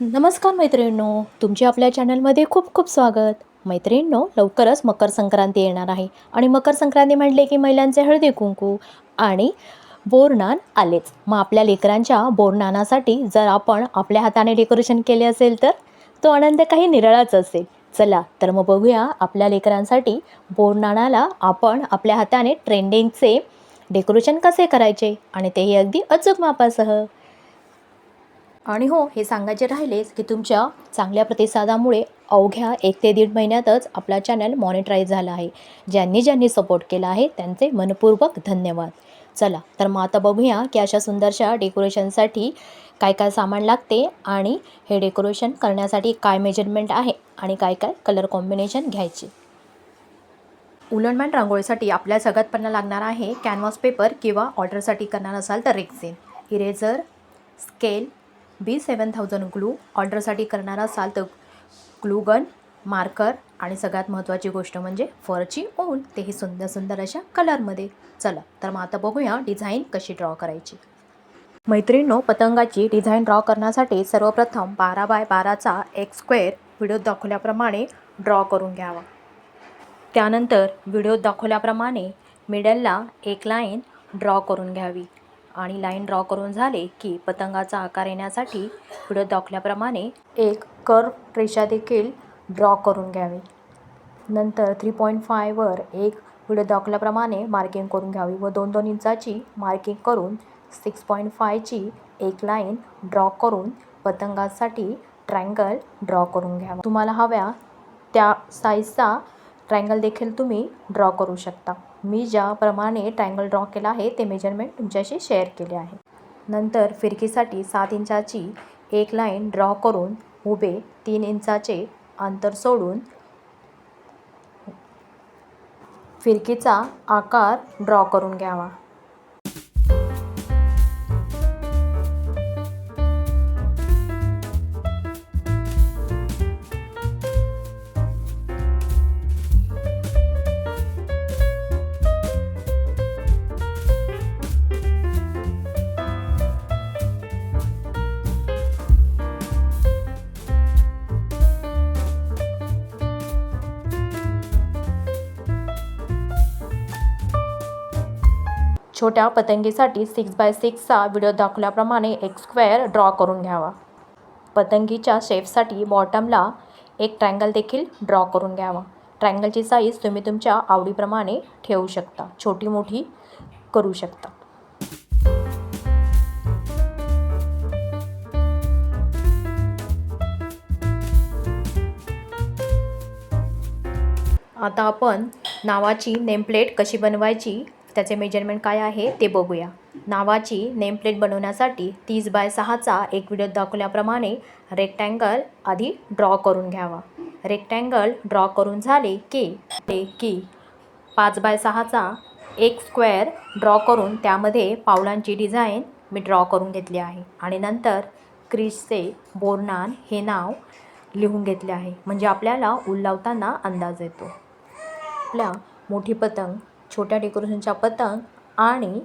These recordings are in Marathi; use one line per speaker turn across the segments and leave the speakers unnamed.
नमस्कार मैत्रिणींनो तुमचे आपल्या चॅनलमध्ये खूप खूप स्वागत. मैत्रिणींनो लवकरच मकर संक्रांती येणार आहे. आणि मकर संक्रांती म्हटले की महिलांचे हळदी कुंकू आणि बोरनान आलेच. मग आपल्या लेकरांच्या बोरनानासाठी जर आपण आपल्या हाताने डेकोरेशन केले असेल तर? तो आनंद काही निराळाच असेल. चला तर मग बघूया आपल्या लेकरांसाठी बोरनानाला आपण आपल्या हाताने ट्रेंडिंगचे डेकोरेशन कसे करायचे? आणि तेही अगदी अचूक मापासह. आणि हो हे सांगायचे राहिलेच की तुमच्या चांगल्या प्रतिसादामुळे अवघ्या एक ते दीड महिन्यातच आपला चॅनल मॉनिटराईज झाला आहे. ज्यांनी ज्यांनी सपोर्ट केला आहे त्यांचे मनपूर्वक धन्यवाद. चला तर मग आता बघूया की अशा सुंदरशा डेकोरेशनसाठी काय काय सामान लागते आणि हे डेकोरेशन करण्यासाठी काय मेजरमेंट आहे आणि काय काय कलर कॉम्बिनेशन घ्यायचे. उलनमॅन रांगोळीसाठी आपल्या सगळ्यात पण लागणार आहे कॅनव्हास पेपर किंवा ऑर्डरसाठी करणार असाल तर rexine eraser scale B seven thousand glue ऑर्डरसाठी करणार असाल तर ग्लूगन मार्कर आणि सगळ्यात महत्त्वाची गोष्ट म्हणजे फरची ऊन. तेही सुंदर सुंदर अशा कलरमध्ये चला तर मग आता बघूया डिझाईन कशी ड्रॉ करायची. मैत्रिणींनो पतंगाची डिझाईन ड्रॉ करण्यासाठी सर्वप्रथम बारा बाय बाराचा एक स्क्वेअर व्हिडिओत दाखवल्याप्रमाणे ड्रॉ करून घ्यावा. त्यानंतर व्हिडिओत दाखवल्याप्रमाणे मिडलला एक लाईन ड्रॉ करून घ्यावी. आणि लाईन ड्रॉ करून झाले की पतंगाचा आकार येण्यासाठी पुढे दाखल्याप्रमाणे एक कर्व रेषा देखील ड्रॉ करून घ्यावी. नंतर थ्री पॉईंट फायवर एक पुढे दाखल्याप्रमाणे मार्किंग करून घ्यावी व दोन दोन इंचाची मार्किंग करून सिक्स पॉईंट फायची एक लाईन ड्रॉ करून पतंगासाठी ट्रँगल ड्रॉ करून घ्यावा. तुम्हाला हव्या त्या साईजचा ट्रायंगल देखील तुम्ही ड्रॉ करू शकता. मी ज्याप्रमाणे ट्रायंगल ड्रॉ केला आहे ते मेजरमेंट तुमच्याशी शेअर केले आहे. नंतर फिरकीसाठी सात इंचाची एक लाईन ड्रॉ करून उभे तीन इंचाचे अंतर सोडून फिरकीचा आकार ड्रॉ करून घ्यावा. छोट्या पतंगीसाठी सिक्स बाय सिक्सचा व्हिडिओ दाखवल्याप्रमाणे एक स्क्वेअर ड्रॉ करून घ्यावा. पतंगीच्या शेपसाठी बॉटमला एक ट्रँगल देखील ड्रॉ करून घ्यावा. ट्रँगलची साईज तुम्ही तुमच्या आवडीप्रमाणे ठेवू शकता. छोटी मोठी करू शकता. आता आपण नावाची नेमप्लेट कशी बनवायची त्याचे मेजरमेंट काय आहे ते बघूया. नावाची नेमप्लेट बनवण्यासाठी तीस बाय सहाचा एक व्हिडिओ दाखवल्याप्रमाणे रेक्टँगल आधी ड्रॉ करून घ्यावा. रेक्टँगल ड्रॉ करून झाले की ते की. पाच बाय सहाचा एक स्क्वेअर ड्रॉ करून त्यामध्ये पावलांची डिझाईन मी ड्रॉ करून घेतली आहे. आणि नंतर क्रिसचे बोरनान हे नाव लिहून घेतले आहे. म्हणजे आपल्याला उल लावताना अंदाज येतो. आपल्या मोठी पतंग छोट्या डेकोरेशनच्या पतंग आणि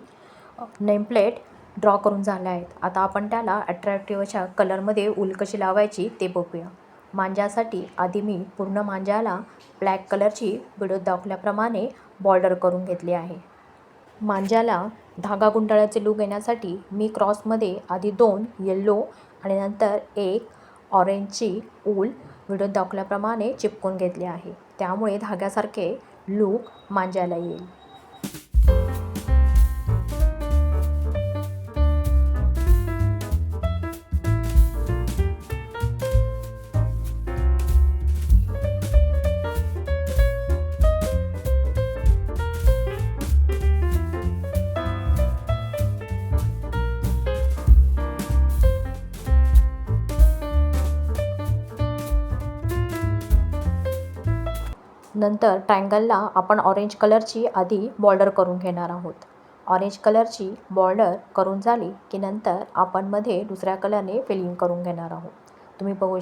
नेमप्लेट ड्रॉ करून झाल्या आहेत. आता आपण त्याला अट्रॅक्टिव्ह अशा कलरमध्ये उल कशी लावायची ते बघूया. मांजासाठी आधी मी पूर्ण मांजाला ब्लॅक कलरची व्हिडिओ दाखवल्याप्रमाणे बॉर्डर करून घेतली आहे. मांजाला धागा गुंडाळ्याचे लूक येण्यासाठी मी क्रॉसमध्ये आधी दोन येल्लो आणि नंतर एक ऑरेंजची ऊल व्हिडिओ दाखवल्याप्रमाणे चिपकून घेतली आहे. त्यामुळे धाग्यासारखे लोक मांजायला येईल. नंतर ट्रायंगलला आपण ऑरेंज कलरची आधी बॉर्डर करून घेणार आहोत. ऑरेंज कलरची बॉर्डर करून झाली की नंतर आपण मध्ये दुसऱ्या कलरने फिलिंग करून घेणार आहोत. तुम्ही बघू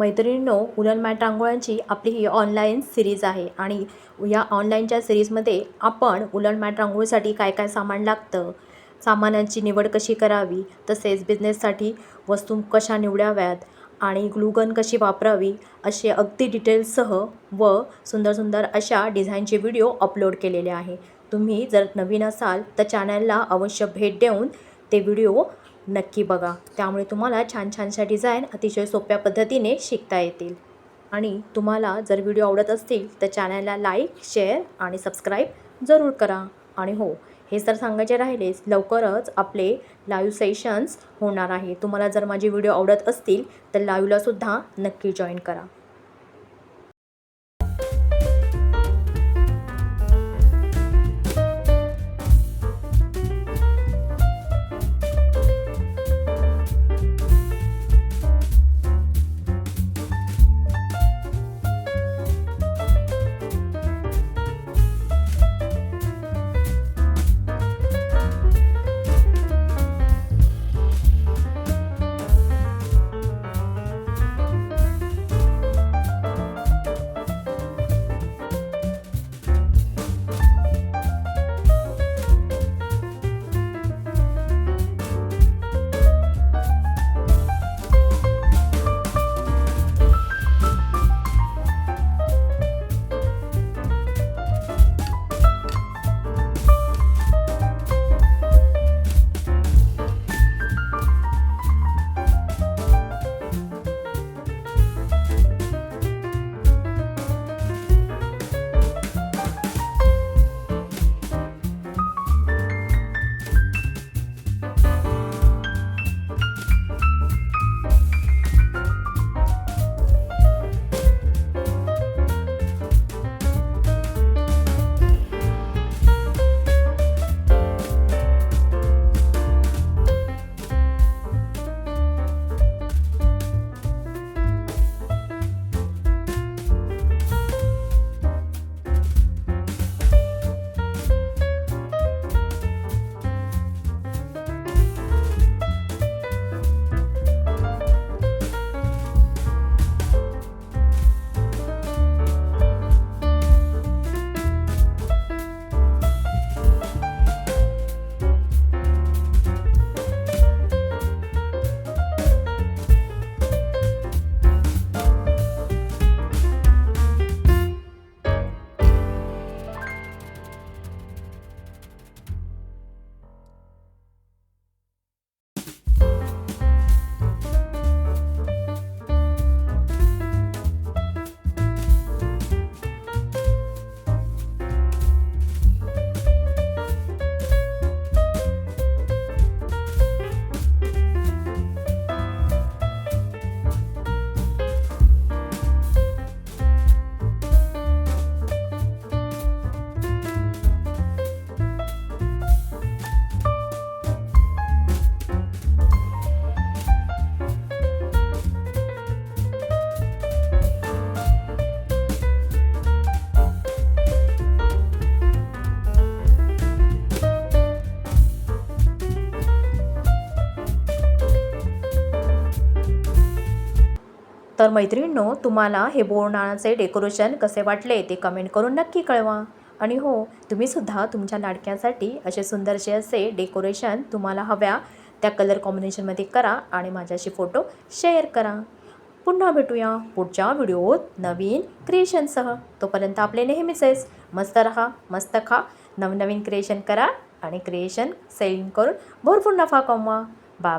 मैत्रिणींनो उलनमाट रांगोळ्यांची आपली ही ऑनलाईन सिरीज आहे आणि या ऑनलाईनच्या सिरीजमध्ये आपण उलनमाट रांगोळीसाठी काय काय सामान लागतं सामानांची निवड कशी करावी तसेच बिझनेससाठी वस्तू कशा निवडाव्यात आणि ग्लूगन कशी वापरावी असे अगदी डिटेल्ससह व सुंदर सुंदर अशा डिझाईनचे व्हिडिओ अपलोड केलेले आहे. तुम्ही जर नवीन असाल तर चॅनलला अवश्य भेट देऊन ते व्हिडिओ नक्की बघा. त्यामुळे तुम्हाला छान छानशा डिझाईन अतिशय सोप्या पद्धतीने शिकता येतील. आणि तुम्हाला जर व्हिडिओ आवडत असतील तर चॅनलला लाईक शेअर आणि सबस्क्राईब जरूर करा. आणि हो हे जर सांगायचे राहिलेच लवकरच आपले लाईव्ह सेशन्स होणार आहे. तुम्हाला जर माझे व्हिडिओ आवडत असतील तर लाईव्हलासुद्धा नक्की जॉईन करा. तर मैत्रिणींनो तुम्हाला हे बोरनाळाचे डेकोरेशन कसे वाटले ते कमेंट करून नक्की कळवा. आणि हो तुम्हीसुद्धा तुमच्या लाडक्यासाठी असे सुंदरसे असे डेकोरेशन तुम्हाला हव्या त्या कलर कॉम्बिनेशनमध्ये करा आणि माझ्याशी फोटो शेअर करा. पुन्हा भेटूया पुढच्या व्हिडिओत नवीन क्रिएशनसह तोपर्यंत आपले नेहमीचेच मस्त रहा मस्त खा नवनवीन क्रिएशन करा आणि क्रिएशन सेलिंग करून भरपूर नफा कमवा. बाय